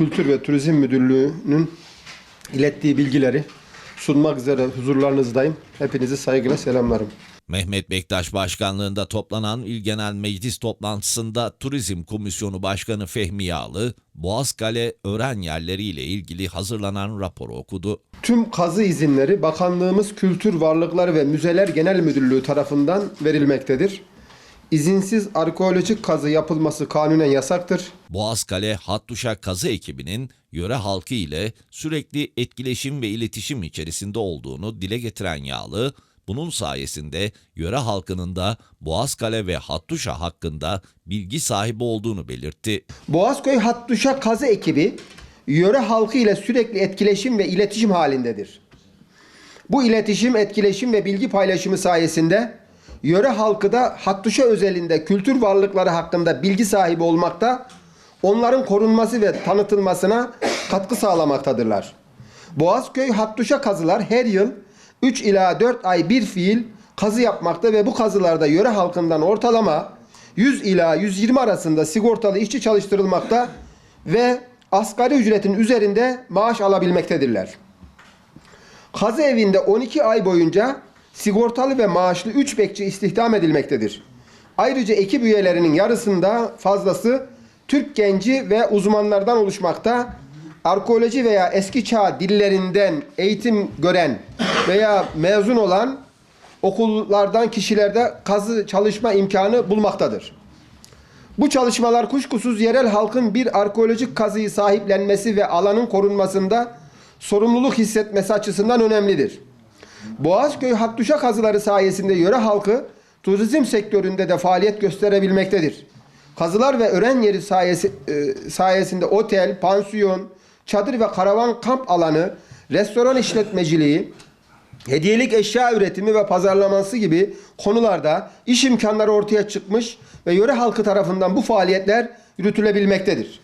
Kültür ve Turizm Müdürlüğü'nün ilettiği bilgileri sunmak üzere huzurlarınızdayım. Hepinizi saygıyla selamlarım. Mehmet Bektaş başkanlığında toplanan İl Genel Meclis toplantısında Turizm Komisyonu Başkanı Fehmi Yağlı, Boğazkale öğren yerleri ile ilgili hazırlanan raporu okudu. Tüm kazı izinleri Bakanlığımız Kültür Varlıkları ve Müzeler Genel Müdürlüğü tarafından verilmektedir. İzinsiz arkeolojik kazı yapılması kanunen yasaktır. Boğazkale Hattuşa Kazı ekibinin yöre halkı ile sürekli etkileşim ve iletişim içerisinde olduğunu dile getiren Yağlı, bunun sayesinde yöre halkının da Boğazkale ve Hattuşa hakkında bilgi sahibi olduğunu belirtti. Boğazköy Hattuşa Kazı ekibi yöre halkı ile sürekli etkileşim ve iletişim halindedir. Bu iletişim, etkileşim ve bilgi paylaşımı sayesinde yöre halkı da Hattuşa özelinde kültür varlıkları hakkında bilgi sahibi olmakta, onların korunması ve tanıtılmasına katkı sağlamaktadırlar. Boğazköy Hattuşa kazılar her yıl 3 ila 4 ay bir fiil kazı yapmakta ve bu kazılarda yöre halkından ortalama 100 ila 120 arasında sigortalı işçi çalıştırılmakta ve asgari ücretin üzerinde maaş alabilmektedirler. Kazı evinde 12 ay boyunca sigortalı ve maaşlı 3 bekçi istihdam edilmektedir. Ayrıca ekip üyelerinin yarısında fazlası Türk genci ve uzmanlardan oluşmakta. Arkeoloji veya eski çağ dillerinden eğitim gören veya mezun olan okullardan kişilerde kazı çalışma imkanı bulmaktadır. Bu çalışmalar kuşkusuz yerel halkın bir arkeolojik kazıyı sahiplenmesi ve alanın korunmasında sorumluluk hissetmesi açısından önemlidir. Boğazköy Hattuşa kazıları sayesinde yöre halkı turizm sektöründe de faaliyet gösterebilmektedir. Kazılar ve öğren yeri sayesi, e, sayesinde otel, pansiyon, çadır ve karavan kamp alanı, restoran işletmeciliği, hediyelik eşya üretimi ve pazarlaması gibi konularda iş imkanları ortaya çıkmış ve yöre halkı tarafından bu faaliyetler yürütülebilmektedir.